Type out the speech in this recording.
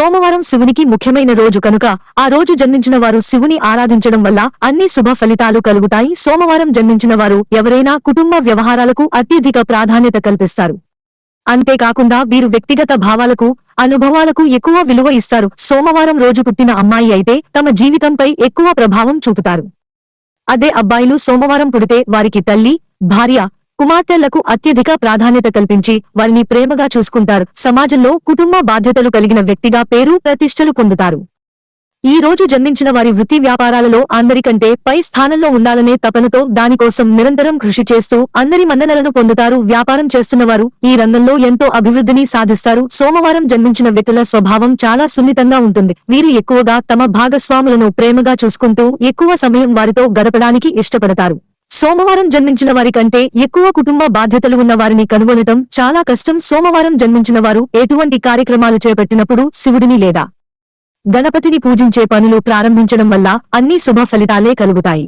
సోమవారం శివునికి ముఖ్యమైన రోజు కనుక ఆ రోజు జన్మించిన వారు శివుని ఆరాధించడం వల్ల అన్ని శుభ ఫలితాలు కలుగుతాయి. సోమవారం జన్మించిన వారు ఎవరైనా కుటుంబ వ్యవహారాలకు అత్యధిక ప్రాధాన్యత కల్పిస్తారు. అంతేకాకుండా వీరు వ్యక్తిగత భావాలకు అనుభవాలకు ఎక్కువ విలువ ఇస్తారు. సోమవారం రోజు పుట్టిన అమ్మాయి అయితే తమ జీవితంపై ఎక్కువ ప్రభావం చూపుతారు. అదే అబ్బాయిలు సోమవారం పుడితే వారికి తల్లి భార్య కుమార్తెలకు అత్యధిక ప్రాధాన్యత కల్పించి వారిని ప్రేమగా చూసుకుంటారు. సమాజంలో కుటుంబ బాధ్యతలు కలిగిన వ్యక్తిగా పేరు ప్రతిష్టలు పొందుతారు. ఈ రోజు జన్మించిన వారి వృత్తి వ్యాపారాలలో అందరికంటే పై స్థానంలో ఉండాలనే తపనతో దానికోసం నిరంతరం కృషి చేస్తూ అందరి మన్ననలను పొందుతారు. వ్యాపారం చేస్తున్నవారు ఈ రంగంలో ఎంతో అభివృద్ధిని సాధిస్తారు. సోమవారం జన్మించిన వ్యక్తుల స్వభావం చాలా సున్నితంగా ఉంటుంది. వీరు ఎక్కువగా తమ భాగస్వాములను ప్రేమగా చూసుకుంటూ ఎక్కువ సమయం వారితో గడపడానికి ఇష్టపడతారు. సోమవారం జన్మించిన వారి కంటే ఎక్కువ కుటుంబ బాధ్యతలు ఉన్న వారిని కనుగొనటం చాలా కష్టం. సోమవారం జన్మించిన వారు ఎటువంటి కార్యక్రమాలు చేపట్టినప్పుడు శివుడిని లేదా గణపతిని పూజించే పనులు ప్రారంభించడం వల్ల అన్ని శుభ ఫలితాలే కలుగుతాయి.